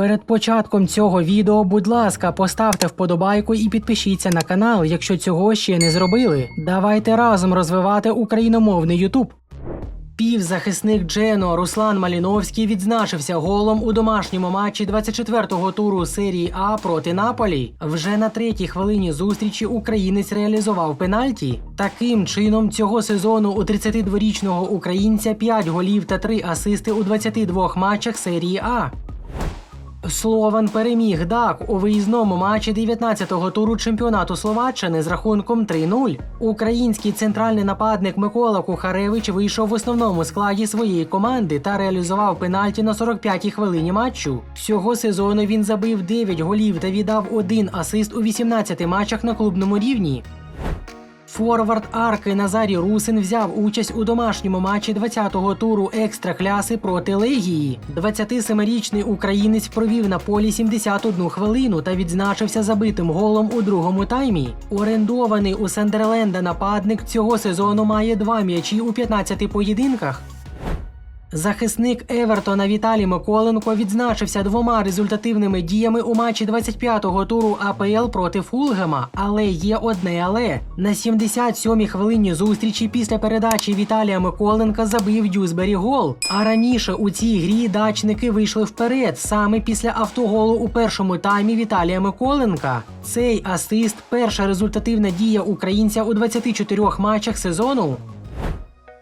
Перед початком цього відео, будь ласка, поставте вподобайку і підпишіться на канал, якщо цього ще не зробили. Давайте разом розвивати україномовний Ютуб. Півзахисник Джено Руслан Маліновський відзначився голом у домашньому матчі 24-го туру серії А проти Наполі. Вже на третій хвилині зустрічі українець реалізував пенальті. Таким чином, цього сезону у 32-річного українця 5 голів та 3 асисти у 22 матчах серії А. Слован переміг ДАК у виїзному матчі 19-го туру чемпіонату Словаччини з рахунком 3-0. Український центральний нападник Микола Кухаревич вийшов в основному складі своєї команди та реалізував пенальті на 45-й хвилині матчу. Цього сезону він забив 9 голів та віддав один асист у 18 матчах на клубному рівні. Форвард Арки Назарій Русин взяв участь у домашньому матчі 20-го туру екстракляси проти Легії. 27-річний українець провів на полі 71 хвилину та відзначився забитим голом у другому таймі. Орендований у Сендерленда нападник цього сезону має два м'ячі у 15 поєдинках. Захисник Евертона Віталій Миколенко відзначився двома результативними діями у матчі 25-го туру АПЛ проти Фулгема. Але є одне але на 77-й хвилині зустрічі після передачі Віталія Миколенка забив Дюзбері гол. А раніше у цій грі дачники вийшли вперед саме після автоголу у першому таймі Віталія Миколенка. Цей асист перша результативна дія українця у 24 матчах сезону.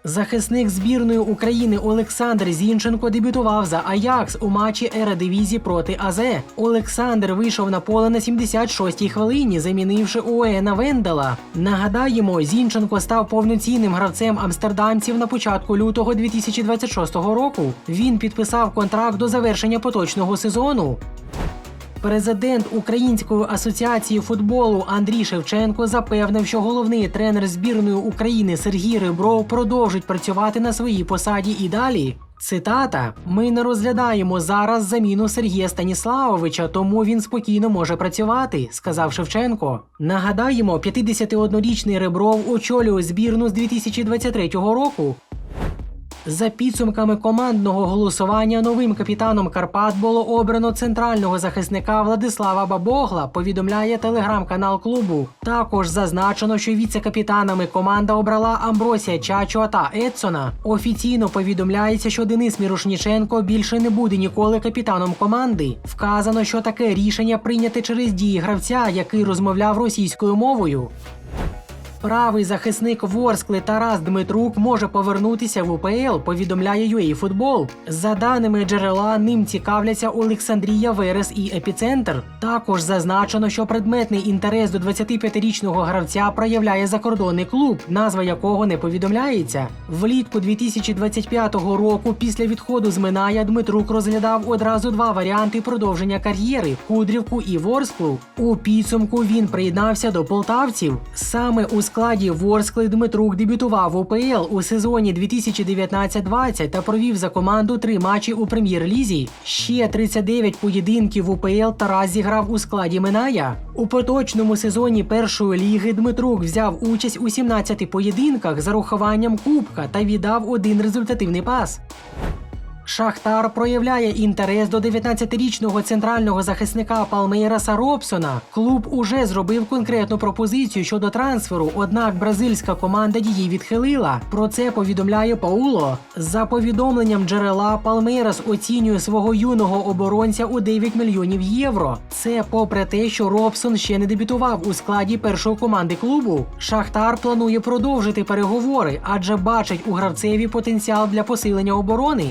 Захисник збірної України Олександр Зінченко дебютував за Аякс у матчі Ередивізі проти АЗ. Олександр вийшов на поле на 76-й хвилині, замінивши Уена Вендела. Нагадаємо, Зінченко став повноцінним гравцем амстердамців на початку лютого 2026 року. Він підписав контракт до завершення поточного сезону. Президент Української асоціації футболу Андрій Шевченко запевнив, що головний тренер збірної України Сергій Ребров продовжить працювати на своїй посаді і далі. Цитата: Ми не розглядаємо зараз заміну Сергія Станіславовича, тому він спокійно може працювати, сказав Шевченко. Нагадаємо, 51-річний Ребров очолює збірну з 2023 року. За підсумками командного голосування новим капітаном Карпат було обрано центрального захисника Владислава Бабогла. Повідомляє телеграм-канал клубу. Також зазначено, що віце-капітанами команда обрала Амбросія Чачо та Едсона. Офіційно повідомляється, що Денис Мірошніченко більше не буде ніколи капітаном команди. Вказано, що таке рішення прийняте через дії гравця, який розмовляв російською мовою. Правий захисник Ворскли Тарас Дмитрук може повернутися в УПЛ, повідомляє UA За даними джерела, ним цікавляться Олександрія Верес і Епіцентр. Також зазначено, що предметний інтерес до 25-річного гравця проявляє закордонний клуб, назва якого не повідомляється. Влітку 2025 року, після відходу з Миная, Дмитрук розглядав одразу два варіанти продовження кар'єри Кудрівку і Ворсклу. У підсумку він приєднався до полтавців. Саме у складі Ворскли Дмитрук дебютував в УПЛ у сезоні 2019-20 та провів за команду три матчі у прем'єр-лізі. Ще 39 поєдинків в УПЛ Тарас зіграв у складі Миная. У поточному сезоні першої ліги Дмитрук взяв участь у 17 поєдинках з урахуванням кубка та віддав один результативний пас. Шахтар проявляє інтерес до 19-річного центрального захисника Палмейраса Робсона. Клуб уже зробив конкретну пропозицію щодо трансферу, однак бразильська команда її відхилила. Про це повідомляє Пауло. За повідомленням джерела, Палмейрас оцінює свого юного оборонця у 9 мільйонів євро. Це попри те, що Робсон ще не дебютував у складі першої команди клубу. Шахтар планує продовжити переговори, адже бачить у гравцеві потенціал для посилення оборони.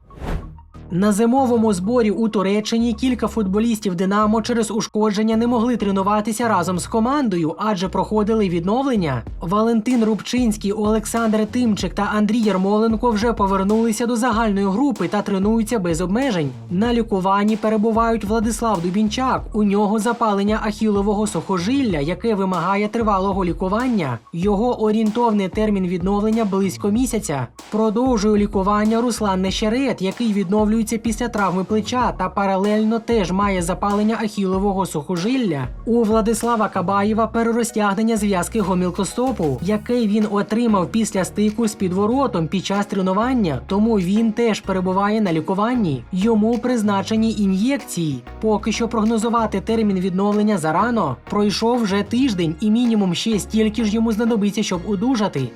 На зимовому зборі у Туреччині кілька футболістів Динамо через ушкодження не могли тренуватися разом з командою, адже проходили відновлення. Валентин Рубчинський, Олександр Тимчик та Андрій Ярмоленко вже повернулися до загальної групи та тренуються без обмежень. На лікуванні перебувають Владислав Дубінчак. У нього запалення ахілового сухожилля, яке вимагає тривалого лікування. Його орієнтовний термін відновлення близько місяця. Продовжує лікування Руслан Нещерет, який відновлює відновлюється після травми плеча та паралельно теж має запалення ахілового сухожилля. У Владислава Кабаєва перерозтягнення зв'язки гомілкостопу, яке він отримав після стику з підворотом під час тренування, тому він теж перебуває на лікуванні. Йому призначені ін'єкції. Поки що прогнозувати термін відновлення зарано. Пройшов вже тиждень, і мінімум ще стільки ж йому знадобиться, щоб одужати.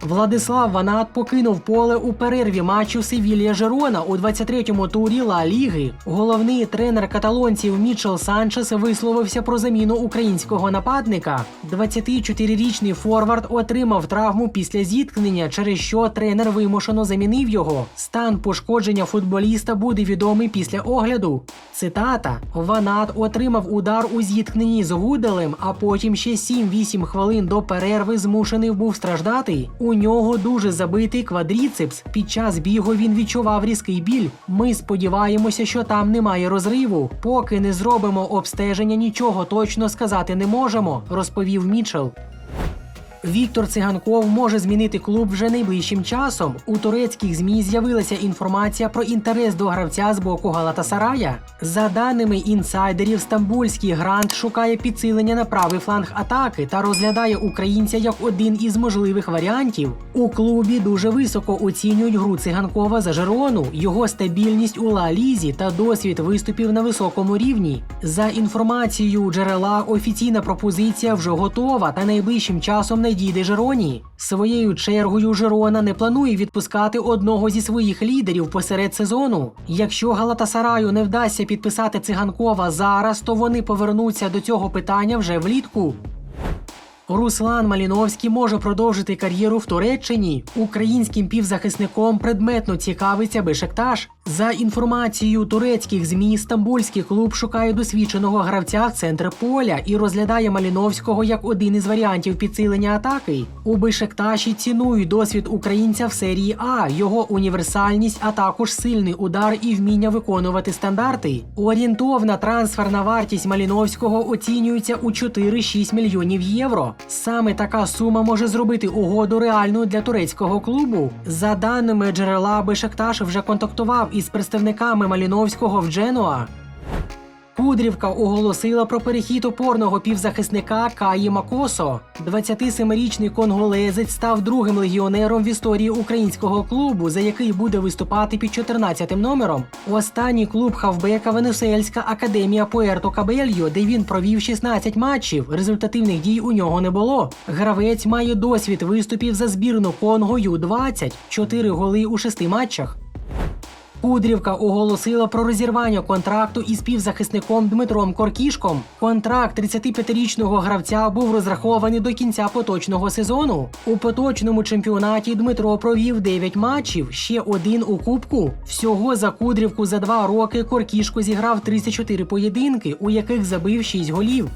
Владислав Ванат покинув поле у перерві матчу Севілья Жерона у 23-му турі Ла Ліги. Головний тренер каталонців Мічел Санчес висловився про заміну українського нападника. 24-річний форвард отримав травму після зіткнення, через що тренер вимушено замінив його. Стан пошкодження футболіста буде відомий після огляду. Цитата: Ванат отримав удар у зіткненні з Гуделем, а потім ще 7-8 хвилин до перерви змушений був страждати. У нього дуже забитий квадріцепс. Під час бігу він відчував різкий біль. Ми сподіваємося, що там немає розриву. Поки не зробимо обстеження, нічого точно сказати не можемо, розповів Мічел. Віктор Циганков може змінити клуб вже найближчим часом. У турецьких змі з'явилася інформація про інтерес до гравця з боку Галатасарая. За даними інсайдерів, стамбульський грант шукає підсилення на правий фланг атаки та розглядає українця як один із можливих варіантів. У клубі дуже високо оцінюють гру циганкова за Жерону, його стабільність у Ла Лізі та досвід виступів на високому рівні. За інформацією джерела, офіційна пропозиція вже готова та найближчим часом надійде Жероні. Своєю чергою Жерона не планує відпускати одного зі своїх лідерів посеред сезону. Якщо Галатасараю не вдасться підписати циганкова зараз, то вони повернуться до цього питання вже влітку. Руслан Маліновський може продовжити кар'єру в Туреччині. Українським півзахисником предметно цікавиться Бешекташ. За інформацією турецьких змі, стамбульський клуб шукає досвідченого гравця в центр поля і розглядає Маліновського як один із варіантів підсилення атаки. У Бешекташі цінують досвід українця в серії А, його універсальність, а також сильний удар і вміння виконувати стандарти. Орієнтовна трансферна вартість Маліновського оцінюється у 4-6 мільйонів євро. Саме така сума може зробити угоду реальною для турецького клубу. За даними джерела, Бешекташ вже контактував із представниками Маліновського в Дженуа. Кудрівка оголосила про перехід опорного півзахисника Каї Макосо. 27-річний конголезець став другим легіонером в історії українського клубу, за який буде виступати під 14-тим номером. Останній клуб хавбека Венесуельська академія Пуерто Кабельо, де він провів 16 матчів. Результативних дій у нього не було. Гравець має досвід виступів за збірну Конго Ю-20, 4 голи у 6 матчах. Кудрівка оголосила про розірвання контракту із півзахисником Дмитром Коркішком. Контракт 35-річного гравця був розрахований до кінця поточного сезону. У поточному чемпіонаті Дмитро провів 9 матчів, ще один у кубку. Всього за Кудрівку за два роки Коркішко зіграв 34 поєдинки, у яких забив 6 голів.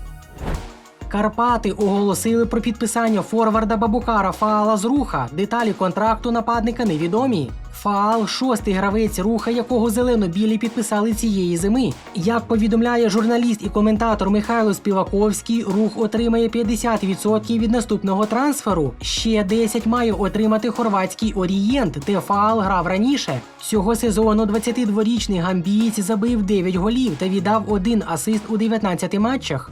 Карпати оголосили про підписання форварда Бабукара Фаала з руха. Деталі контракту нападника невідомі. Фаал шостий гравець руха, якого зелено-білі підписали цієї зими. Як повідомляє журналіст і коментатор Михайло Співаковський, рух отримає 50% від наступного трансферу. Ще 10 має отримати хорватський орієнт, де Фаал грав раніше. Цього сезону 22-річний гамбієць забив 9 голів та віддав один асист у 19 матчах.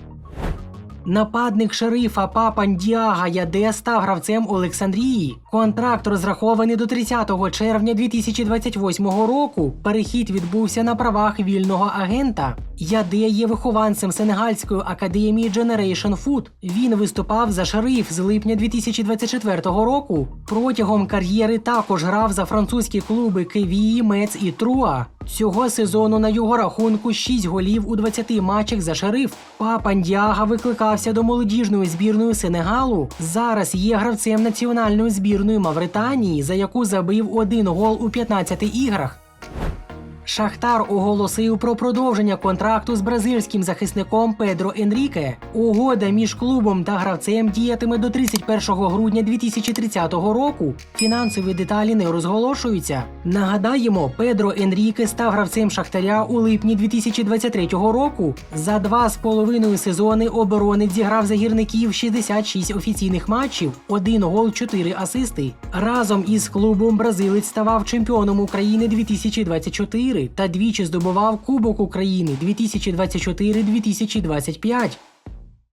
Нападник шерифа Папа Діага Яде став гравцем Олександрії. Контракт розрахований до 30 червня 2028 року. Перехід відбувся на правах вільного агента. Яде є вихованцем Сенегальської академії Generation Food. Він виступав за шериф з липня 2024 року. Протягом кар'єри також грав за французькі клуби Кевії, Мец і Труа. Цього сезону на його рахунку 6 голів у 20 матчах за шериф. Папа Діага викликався до молодіжної збірної Сенегалу. Зараз є гравцем національної збірної Мавританії, за яку забив один гол у 15 іграх. Шахтар оголосив про продовження контракту з бразильським захисником Педро Енріке. Угода між клубом та гравцем діятиме до 31 грудня 2030 року. Фінансові деталі не розголошуються. Нагадаємо, Педро Енріке став гравцем Шахтаря у липні 2023 року. За два з половиною сезони оборонець зіграв за гірників 66 офіційних матчів, один гол, 4 асисти. Разом із клубом бразилець ставав чемпіоном України 2024 та двічі здобував Кубок України 2024-2025.